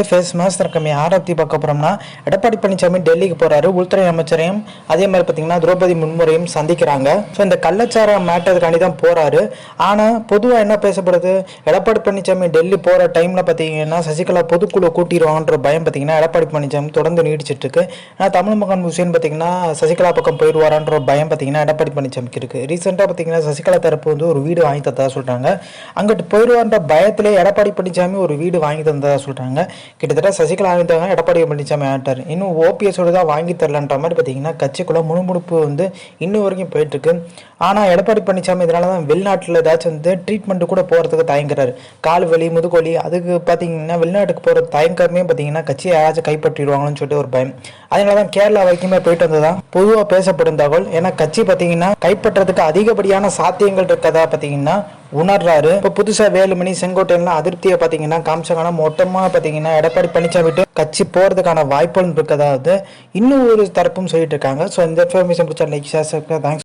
Face master கம்மி யாரை பற்றி பார்க்க போகிறோம்னா எடப்பாடி பழனிசாமி டெல்லிக்கு போகிறாரு உள்துறை அமைச்சரையும் அதே மாதிரி பார்த்தீங்கன்னா திரௌபதி முன்முறையும் சந்திக்கிறாங்க. ஸோ இந்த கள்ளச்சார மேட்டதுக்காண்டி தான் போகிறாரு ஆனால் பொதுவாக என்ன பேசப்படுது? எடப்பாடி பழனிசாமி டெல்லி போகிற டைமில் பார்த்தீங்கன்னா சசிகலா பொதுக்குழு கூட்டிடுவாங்கன்ற பயம் பார்த்தீங்கன்னா எடப்பாடி பழனிசாமி தொடர்ந்து நீடிச்சிட்டு இருக்கு ஆனால் தமிழ் மகன் ஹுசேன் பார்த்தீங்கன்னா சசிகலா பக்கம் போயிடுவாரான்ற பயம் பார்த்தீங்கன்னா எடப்பாடி பழனிசாமிக்கு இருக்குது ரீசெண்டாக பார்த்தீங்கன்னா சசிகலா தரப்பு வந்து ஒரு வீடு வாங்கி தந்ததா சொல்கிறாங்க அங்கிட்டு போயிடுவான்ற பயத்திலே எடப்பாடி பழனிசாமி ஒரு வீடு வாங்கி தந்ததா சொல்கிறாங்க கிட்டத்தட்ட சசிகலா தவிர எடப்பாடி பழனிசாமி ஆகிட்டார் இன்னும் ஓபிஎஸோடு தான் வாங்கி தரலன்ற மாதிரி பார்த்தீங்கன்னா கட்சிக்குள்ள முணுமுணுப்பு வந்து இன்னும் வரைக்கும் போயிட்டு இருக்கு ஆனால் எடப்பாடி பழனிசாமி இதனால தான் வெளிநாட்டில் ஏதாச்சும் வந்து ட்ரீட்மெண்ட் கூட போகிறதுக்கு தயங்குறாரு. கால் வலி முதுகொலி அதுக்கு பார்த்தீங்கன்னா வெளிநாட்டுக்கு போகிற தயங்கமே பார்த்தீங்கன்னா கட்சியை யாராச்சும் கைப்பற்றிடுவாங்கன்னு சொல்லிட்டு ஒரு பயம். அதனால தான் கேரளா வரைக்குமே போயிட்டு வந்ததான் பொதுவாக பேசப்படும் தகவல். ஏன்னா கட்சி பார்த்தீங்கன்னா கைப்பற்றதுக்கு அதிகப்படியான சாத்தியங்கள் இருக்கதா பார்த்தீங்கன்னா உணர்றாரு. இப்போ புதுசா வேலுமணி செங்கோட்டையெல்லாம் அதிருப்தியை பார்த்தீங்கன்னா காமிச்சாங்கன்னா மொத்தமாக பார்த்தீங்கன்னா எடப்பாடி பழனிசாமி விட்டு கட்சி போகிறதுக்கான வாய்ப்புகள் இருக்கதாவது இன்னும் ஒரு தரப்பும் சொல்லிட்டு இருக்காங்க. ஸோ இந்த இன்ஃபர்மேஷன் பிடிச்சா லைக் ஷேர் தேங்க்ஸ்